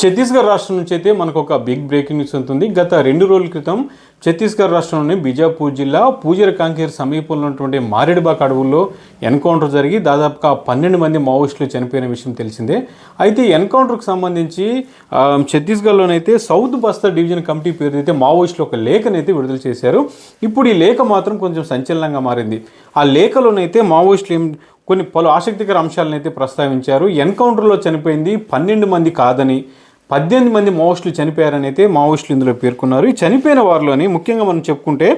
ఛత్తీస్గఢ్ రాష్ట్రం నుంచి అయితే మనకు ఒక బిగ్ బ్రేకింగ్ న్యూస్ ఉంటుంది. గత రెండు రోజుల క్రితం ఛత్తీస్గఢ్ రాష్ట్రంలోని బీజాపూర్ జిల్లా పూజర కాంకేర్ సమీపంలో ఉన్నటువంటి మారేడుబాక్ అడవుల్లో ఎన్కౌంటర్ జరిగి దాదాపుగా పన్నెండు మంది మావోయిస్టులు చనిపోయిన విషయం తెలిసిందే. అయితే ఎన్కౌంటర్కు సంబంధించి ఛత్తీస్గఢ్లోనైతే సౌత్ బస్తర్ డివిజన్ కమిటీ పేరు అయితే మావోయిస్టులు ఒక లేఖనైతే విడుదల చేశారు. ఇప్పుడు ఈ లేఖ మాత్రం కొంచెం సంచలనంగా మారింది. ఆ లేఖలోనైతే మావోయిస్టులు ఏం కొన్ని పలు ఆసక్తికర అంశాలను అయితే ప్రస్తావించారు. ఎన్కౌంటర్లో చనిపోయింది పన్నెండు మంది కాదని. పద్దెనిమిది మంది మావోయిస్టులు చనిపోయారని అయితే మావోయిస్టులు ఇందులో పేర్కొన్నారు. ఈ చనిపోయిన వారిలోని ముఖ్యంగా మనం చెప్పుకుంటే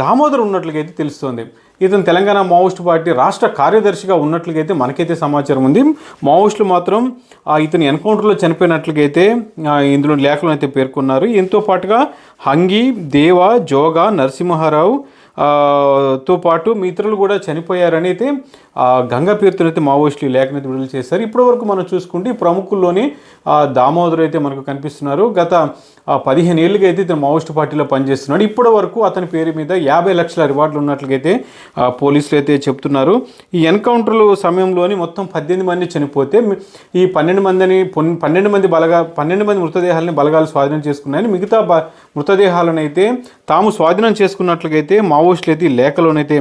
దామోదర్ ఉన్నట్లుగా అయితే తెలుస్తోంది. ఇతను తెలంగాణ మావోయిస్ట్ పార్టీ రాష్ట్ర కార్యదర్శిగా ఉన్నట్లుగా అయితే మనకైతే సమాచారం ఉంది. మావోయిస్టులు మాత్రం ఇతని ఇతను ఎన్కౌంటర్లో చనిపోయినట్లుగా అయితే ఇందులో లేఖలు అయితే పేర్కొన్నారు. దీంతో పాటుగా హంగి దేవ జోగా నరసింహారావు తో పాటు మీ ఇతరులు కూడా చనిపోయారని అయితే గంగా అయితే మావోయిస్టులు లేఖనైతే విడుదల చేశారు. ఇప్పటి వరకు మనం చూసుకుంటే ప్రముఖుల్లోని దామోదర్ అయితే మనకు కనిపిస్తున్నారు. గత పదిహేను ఏళ్ళుగా అయితే ఇతను మావోయిస్ట్ పార్టీలో పనిచేస్తున్నాడు. ఇప్పటి వరకు అతని పేరు మీద యాభై లక్షల రివార్డులు ఉన్నట్లుగైతే పోలీసులు అయితే చెప్తున్నారు. ఈ ఎన్కౌంటర్లు సమయంలోని మొత్తం పద్దెనిమిది మంది చనిపోతే ఈ పన్నెండు మందిని పన్నెండు మంది బలగా పన్నెండు మంది మృతదేహాలని బలగాలు స్వాధీనం చేసుకున్నాయని మిగతా బ మృతదేహాలను అయితే తాము స్వాధీనం చేసుకున్నట్లుగైతే మావోయిస్టులు అయితే ఈ లేఖలోనైతే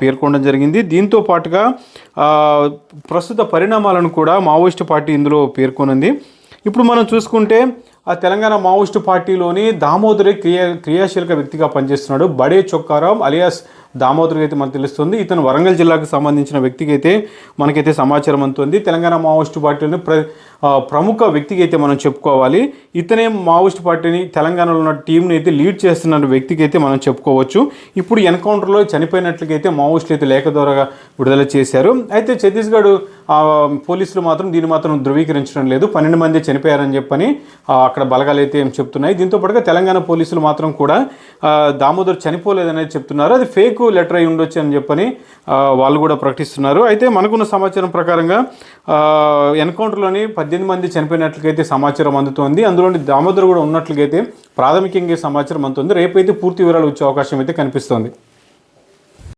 పేర్కొనడం జరిగింది. దీంతో పాటుగా ప్రస్తుత పరిణామాలను కూడా మావోయిస్టు పార్టీ ఇందులో పేర్కొనింది. ఇప్పుడు మనం చూసుకుంటే ఆ తెలంగాణ మావోయిస్టు పార్టీలోని దామోదరి క్రియా క్రియాశీలక వ్యక్తిగా పనిచేస్తున్నాడు. బడే చొక్కారాం అలియాస్ దామోదరికి అయితే మనకు తెలుస్తుంది. ఇతను వరంగల్ జిల్లాకు సంబంధించిన వ్యక్తికి అయితే మనకైతే సమాచారం అందుతుంది. తెలంగాణ మావోయిస్టు పార్టీలోని ప్ర ప్రముఖ వ్యక్తికి అయితే మనం చెప్పుకోవాలి. ఇతనే మావోయిస్ట్ పార్టీని తెలంగాణలో ఉన్న టీంని అయితే లీడ్ చేస్తున్న వ్యక్తికి అయితే మనం చెప్పుకోవచ్చు. ఇప్పుడు ఎన్కౌంటర్లో చనిపోయినట్లుగైతే మావోయిస్టులు అయితే లేఖ ద్వారా విడుదల చేశారు. అయితే ఛత్తీస్గఢ్ పోలీసులు మాత్రం దీన్ని మాత్రం ధృవీకరించడం లేదు. పన్నెండు మంది చనిపోయారని చెప్పని అక్కడ బలగాలు అయితే ఏం చెప్తున్నాయి. దీంతో పాటుగా తెలంగాణ పోలీసులు మాత్రం కూడా దామోదర్ చనిపోలేదనేది చెప్తున్నారు. అది ఫేక్ లెటర్ అయి ఉండొచ్చు అని చెప్పని వాళ్ళు కూడా ప్రకటిస్తున్నారు. అయితే మనకున్న సమాచారం ప్రకారంగా ఎన్కౌంటర్లోని పద్దెనిమిది మంది చనిపోయినట్లుగైతే సమాచారం అందుతోంది. అందులోని దామోదర్ కూడా ఉన్నట్లుగైతే ప్రాథమికంగా సమాచారం అందుతుంది. రేపైతే పూర్తి వివరాలు వచ్చే అవకాశం అయితే కనిపిస్తోంది.